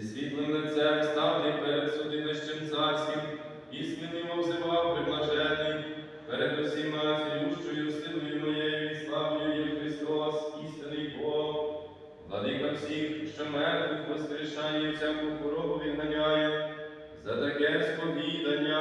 Зі світлим лицем став ти перед судилищем царським, і сміливо взивав приблажений, перед усіма цілющою силою моєю і славою є Христос, істинний Бог, владика всіх, що мертвих воскрешає, всяку хворобу відганяє, за таке сповідання.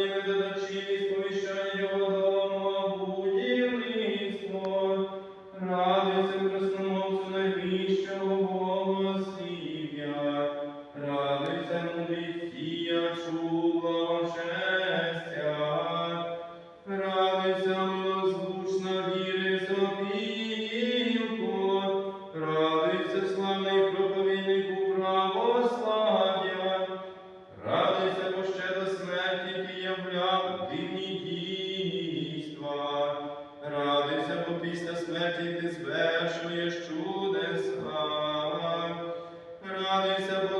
Євангелія додачі сповіщання його домобудівництво, радуйся красному найвищого. являв дивні дійства, радиться, бо після смерті ти звершуєш чудеса, радися, бо